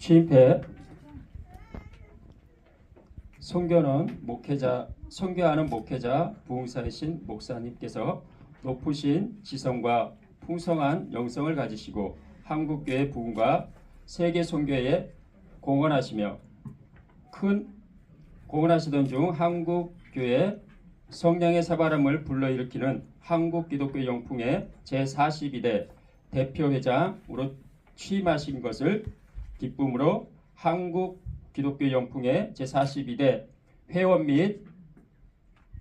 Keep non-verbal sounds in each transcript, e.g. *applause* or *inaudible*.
취임해 선교는 목회자 선교하는 목회자 부흥사이신 목사님께서 높으신 지성과 풍성한 영성을 가지시고 한국교회 부흥과 세계 선교에 공헌하시며 큰 공헌하시던 중 한국교회 성령의 사바람을 불러일으키는 한국기독교 영풍의 제42대 대표회장으로 취임하신 것을 기쁨으로 한국 기독교 영풍의 제42대 회원 및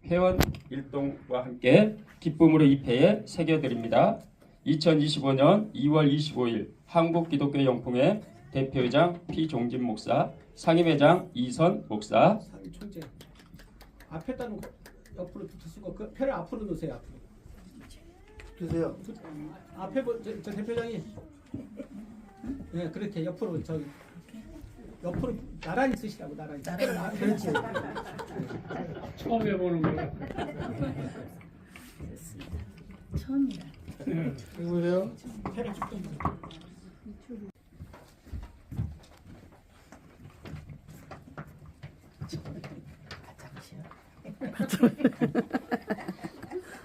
회원 일동과 함께 기쁨으로 입회에 새겨드립니다. 2025년 2월 25일 한국 기독교 영풍의 대표회장 피종진 목사, 상임회장 이선 목사, 총재 앞에다 놓고 옆으로 드시고 그 표를 앞으로 놓으세요 앞으로 주세요. 그, 앞에 보- 저, 저 대표장이 네 그렇게 옆으로 저기 옆으로 나란히 쓰시라고 나란히 아, 그렇지 처음 해보는 거야. 처음이라. 누구세요? 표를 조금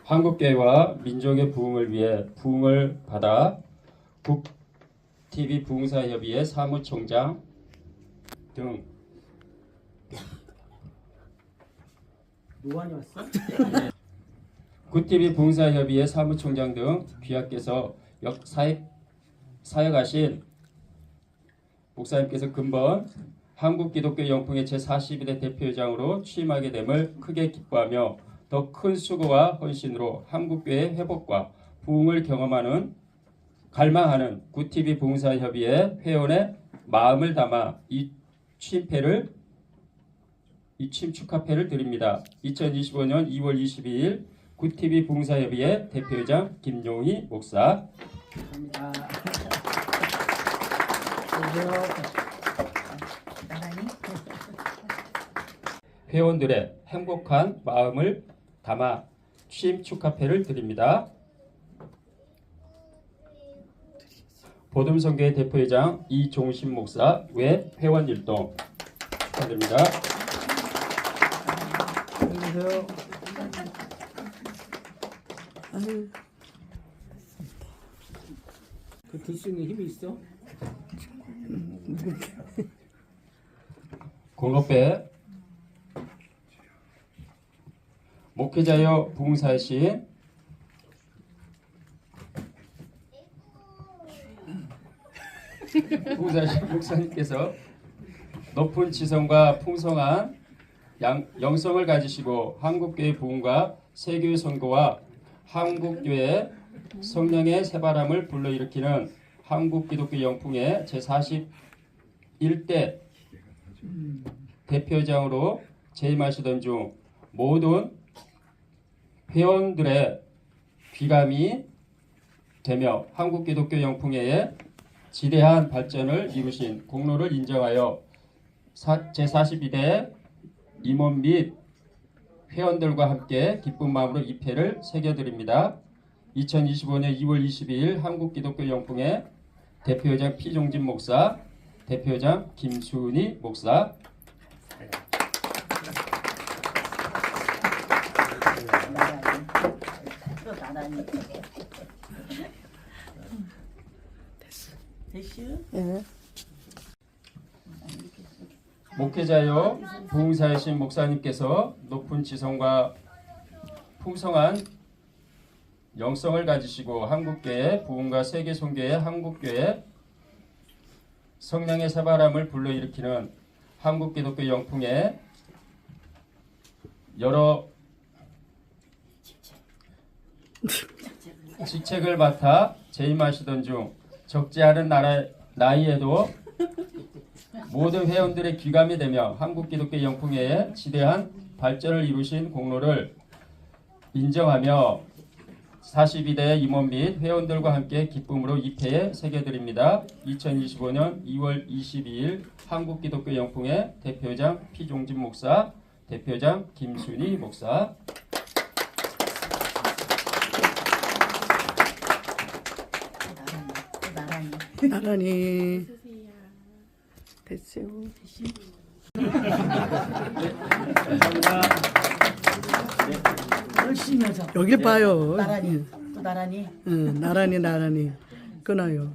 한국교회와 민족의 부흥을 위해 부흥을 받아 국 TV 부흥사협의회 사무총장 등 노안이 왔어? *laughs* 굿TV 부흥사협의회 사무총장 등 귀하께서 역 사역 사역하신 목사님께서 근본 한국 기독교 영풍의 제42대 대표회장으로 취임하게 됨을 크게 기뻐하며 더 큰 수고와 헌신으로 한국교회 회복과 부흥을 경험하는 갈망하는 굿TV 부흥사협의회 회원의 마음을 담아 이 취임패를 이 취임 축하패를 드립니다. 2025년 2월 22일 굿TV 부흥사협의회 대표회장 김용희 목사 감사합니다 회원들의 행복한 마음을 담아 취임 축하패를 드립니다. 보듬성교회 대표회장 이종신 목사 외 회원 일동 축하드립니다. 누구세요? 그들수 있는 힘이 있어? 공업배 목회자여 부흥사신 부흥사신 목사님께서 높은 지성과 풍성한 양, 영성을 가지시고 한국교회 부흥과 세교의 선거와 한국교회 성령의 새바람을 불러일으키는 한국기독교 영풍의 제41대 대표장으로 재임하시던 중 모든 회원들의 귀감이 되며 한국기독교 영풍회의 지대한 발전을 이루신 공로를 인정하여 사- 제42대 임원 및 회원들과 함께 기쁜 마음으로 입회를 새겨드립니다. 2025년 2월 22일 한국기독교 영풍회 대표회장 피종진 목사, 대표회장 김수은이 목사, 나란히. 됐슈? 목회자여 부흥사이신 목사님께서 높은 지성과 풍성한 영성을 가지시고 한국교회 부흥과 세계 선교의 한국교회 성령의 새바람을 불러일으키는 한국기독교 영풍의 여러 *laughs* 직책을 맡아 재임하시던 중 적지 않은 나라, 나이에도 모든 회원들의 귀감이 되며 한국 기독교 영풍회의 지대한 발전을 이루신 공로를 인정하며 42대 임원 및 회원들과 함께 기쁨으로 입회에 새겨드립니다. 2025년 2월 22일 한국기독교 영풍회 대표장 피종진 목사, 대표장 김순희 목사, 나란히 됐어요. 열심히 하자. 여기 봐요. 나란히 또 나란히 응, 나란히 나란히 끊어요.